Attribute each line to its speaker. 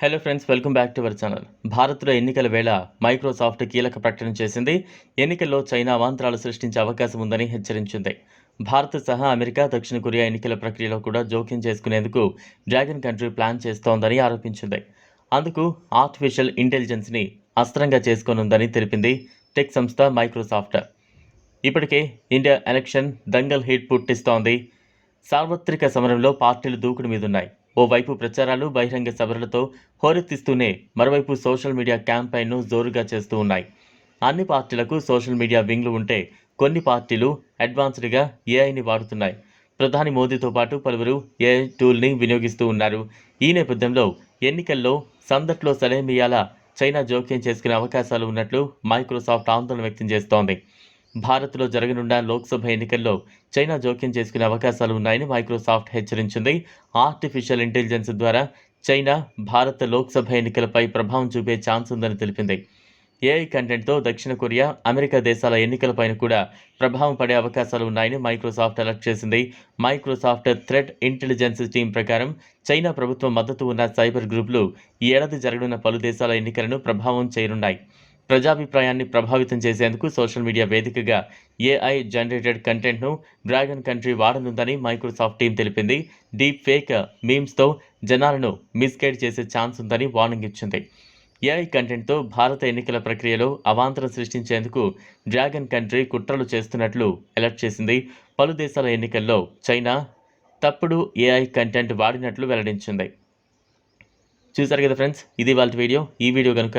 Speaker 1: Hello friends welcome back to our channel భారత్లో ఎన్నికల వేళ మైక్రోసాఫ్ట్ కీలక ప్రకటన చేసింది. ఎన్నికల్లో చైనా అవాంతరాలు సృష్టించే అవకాశం ఉందని హెచ్చరించింది. భారత్ సహా అమెరికా దక్షిణ కొరియా ఎన్నికల ప్రక్రియలో కూడా జోక్యం చేసుకునేందుకు డ్రాగన్ కంట్రీ ప్లాన్ చేస్తోందని ఆరోపించింది. అందుకు ఆర్టిఫిషియల్ ఇంటెలిజెన్స్ని అస్త్రంగా చేసుకోనుందని తెలిపింది టెక్ సంస్థ మైక్రోసాఫ్ట్ ఇప్పటికే ఇండియా ఎలక్షన్ దంగల్ హీట్ పుట్టిస్తోంది. సార్వత్రిక సమరంలో పార్టీలు దూకుడు మీదున్నాయి. ఓవైపు ప్రచారాలు బహిరంగ సభలతో హోరెత్తిస్తూనే మరోవైపు సోషల్ మీడియా క్యాంపెయిన్ను జోరుగా చేస్తూ ఉన్నాయి. అన్ని పార్టీలకు సోషల్ మీడియా వింగ్లు ఉంటే కొన్ని పార్టీలు అడ్వాన్స్డ్గా ఏఐని వాడుతున్నాయి. ప్రధాని మోదీతో పాటు పలువురు ఏఐ టూల్ని వినియోగిస్తూ ఉన్నారు. ఈ నేపథ్యంలో ఎన్నికల్లో సందట్లో సలేమియాల చైనా జోక్యం చేసుకునే అవకాశాలు ఉన్నట్లు మైక్రోసాఫ్ట్ ఆందోళన వ్యక్తం చేస్తోంది. భారత్లో జరగనున్న లోక్సభ ఎన్నికల్లో చైనా జోక్యం చేసుకునే అవకాశాలు ఉన్నాయని మైక్రోసాఫ్ట్ హెచ్చరించింది. ఆర్టిఫిషియల్ ఇంటెలిజెన్స్ ద్వారా చైనా భారత లోక్సభ ఎన్నికలపై ప్రభావం చూపే ఛాన్స్ ఉందని తెలిపింది. ఏఐ కంటెంట్తో దక్షిణ కొరియా అమెరికా దేశాల ఎన్నికలపైన కూడా ప్రభావం పడే అవకాశాలు ఉన్నాయని మైక్రోసాఫ్ట్ అలర్ట్ చేసింది. మైక్రోసాఫ్ట్ థ్రెట్ ఇంటెలిజెన్స్ టీం ప్రకారం చైనా ప్రభుత్వం మద్దతు ఉన్న సైబర్ గ్రూపులు ఈ ఏడాది జరగనున్న పలు దేశాల ఎన్నికలను ప్రభావం చేయనున్నాయి. ప్రజాభిప్రాయాన్ని ప్రభావితం చేసేందుకు సోషల్ మీడియా వేదికగా ఏఐ జనరేటెడ్ కంటెంట్ను డ్రాగన్ కంట్రీ వాడనుందని మైక్రోసాఫ్ట్ టీం తెలిపింది. డీప్ ఫేక్ మీమ్స్తో జనాలను మిస్గైడ్ చేసే ఛాన్స్ ఉందని వార్నింగ్ ఇచ్చింది. ఏఐ కంటెంట్తో భారత ఎన్నికల ప్రక్రియలో అవాంతరం సృష్టించేందుకు డ్రాగన్ కంట్రీ కుట్రలు చేస్తున్నట్లు అలర్ట్ చేసింది. పలు దేశాల ఎన్నికల్లో చైనా తప్పుడు ఏఐ కంటెంట్ వాడినట్లు వెల్లడించింది. చూసారు కదా ఫ్రెండ్స్ ఇది వాళ్ళ వీడియో. ఈ వీడియో కనుక